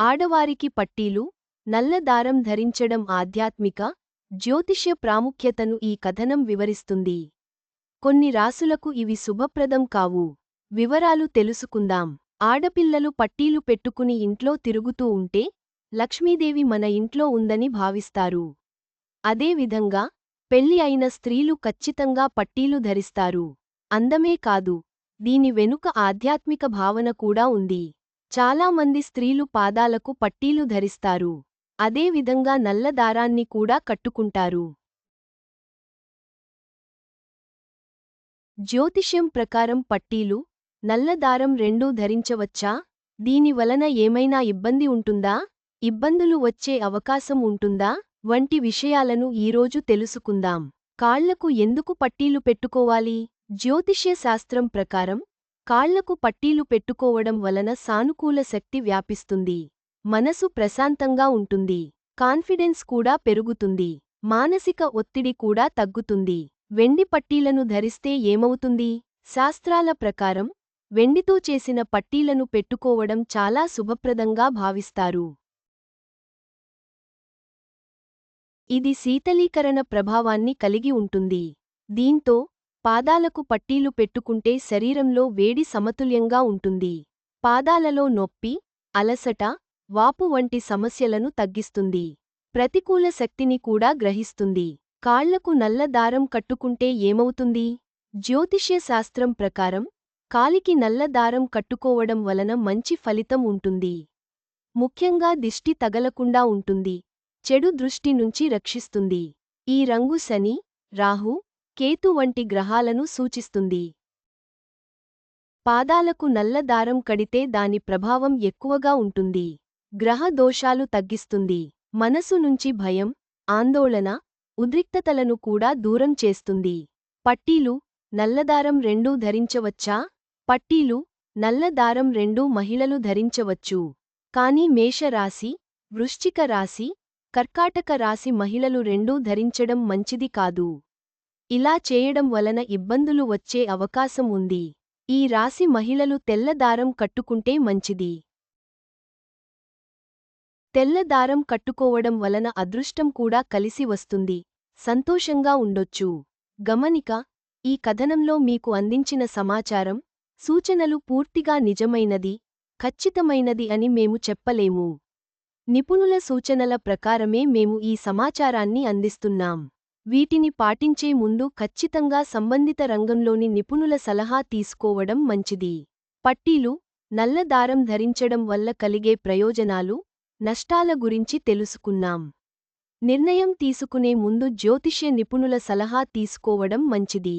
ఆడవారికి పట్టీలు నల్లదారం ధరించడం ఆధ్యాత్మిక జ్యోతిష్య ప్రాముఖ్యతను ఈ కథనం వివరిస్తుంది. కొన్ని రాసులకు ఇవి శుభప్రదం కావు. వివరాలు తెలుసుకుందాం. ఆడపిల్లలు పట్టీలు పెట్టుకుని ఇంట్లో తిరుగుతూ ఉంటే లక్ష్మీదేవి మన ఇంట్లో ఉందని భావిస్తారు. అదేవిధంగా పెళ్ళి అయిన స్త్రీలు ఖచ్చితంగా పట్టీలు ధరిస్తారు. అందమే కాదు దీని వెనుక ఆధ్యాత్మిక భావన కూడా ఉంది. చాలామంది స్త్రీలు పాదాలకు పట్టీలు ధరిస్తారు. అదేవిధంగా నల్ల దారాన్ని కూడా కట్టుకుంటారు. జ్యోతిష్యం ప్రకారం పట్టీలు నల్ల దారం రెండూ ధరించవచ్చా? దీని వలన ఏమైనా ఇబ్బంది ఉంటుందా? ఇబ్బందులు వచ్చే అవకాశం ఉంటుందా? వంటి విషయాలను ఈరోజు తెలుసుకుందాం. కాళ్ళకు ఎందుకు పట్టీలు పెట్టుకోవాలి? జ్యోతిష్య శాస్త్రం ప్రకారం కాళ్ళకు పట్టీలు పెట్టుకోవడం వలన సానుకూల శక్తి వ్యాపిస్తుంది. మనసు ప్రశాంతంగా ఉంటుంది. కాన్ఫిడెన్స్ కూడా పెరుగుతుంది. మానసిక ఒత్తిడి కూడా తగ్గుతుంది. వెండి పట్టీలను ధరిస్తే ఏమవుతుంది? శాస్త్రాల ప్రకారం వెండితో చేసిన పట్టీలను పెట్టుకోవడం చాలా శుభప్రదంగా భావిస్తారు. ఇది శీతలీకరణ ప్రభావాన్ని కలిగి ఉంటుంది. దీంతో పాదాలకు పట్టీలు పెట్టుకుంటే శరీరంలో వేడి సమతుల్యంగా ఉంటుంది. పాదాలలో నొప్పి అలసట వాపు వంటి సమస్యలను తగ్గిస్తుంది. ప్రతికూల శక్తిని కూడా గ్రహిస్తుంది. కాళ్ళకు నల్ల దారం కట్టుకుంటే ఏమవుతుంది? జ్యోతిష్య శాస్త్రం ప్రకారం కాలికి నల్ల దారం కట్టుకోవడం వలన మంచి ఫలితం ఉంటుంది. ముఖ్యంగా దిష్టి తగలకుండా ఉంటుంది. చెడు దృష్టి నుంచి రక్షిస్తుంది. ఈ రంగు శని రాహు కేతు వంటి గ్రహాలను సూచిస్తుంది. పాదాలకు నల్ల దారం కడితే దాని ప్రభావం ఎక్కువగా ఉంటుంది. గ్రహ దోషాలు తగ్గిస్తుంది. మనసు నుంచి భయం ఆందోళన ఉద్రిక్తతలను కూడా దూరం చేస్తుంది. పట్టీలు నల్లదారం రెండూ ధరించవచ్చా? పట్టీలు నల్ల దారం రెండూ మహిళలు ధరించవచ్చు. కాని మేషరాశి వృశ్చిక రాశి కర్కాటక రాశి మహిళలు రెండూ ధరించడం మంచిది కాదు. ఇలా చేయడం వలన ఇబ్బందులు వచ్చే అవకాశం ఉంది. ఈ రాశి మహిళలు తెల్ల దారం కట్టుకుంటే మంచిది. తెల్ల దారం కట్టుకోవడం వలన అదృష్టం కూడా కలిసి వస్తుంది. సంతోషంగా ఉండొచ్చు. గమనిక ఈ కథనంలో మీకు అందించిన సమాచారం సూచనలు పూర్తిగా నిజమైనది ఖచ్చితమైనది అని మేము చెప్పలేము. నిపుణుల సూచనల ప్రకారమే మేము ఈ సమాచారాన్ని అందిస్తున్నాం. వీటిని పాటించే ముందు ఖచ్చితంగా సంబంధిత రంగంలోని నిపుణుల సలహా తీసుకోవడం మంచిది. పట్టీలు నల్ల దారం ధరించడం వల్ల కలిగే ప్రయోజనాలు నష్టాల గురించి తెలుసుకున్నాం. నిర్ణయం తీసుకునే ముందు జ్యోతిష్య నిపుణుల సలహా తీసుకోవడం మంచిది.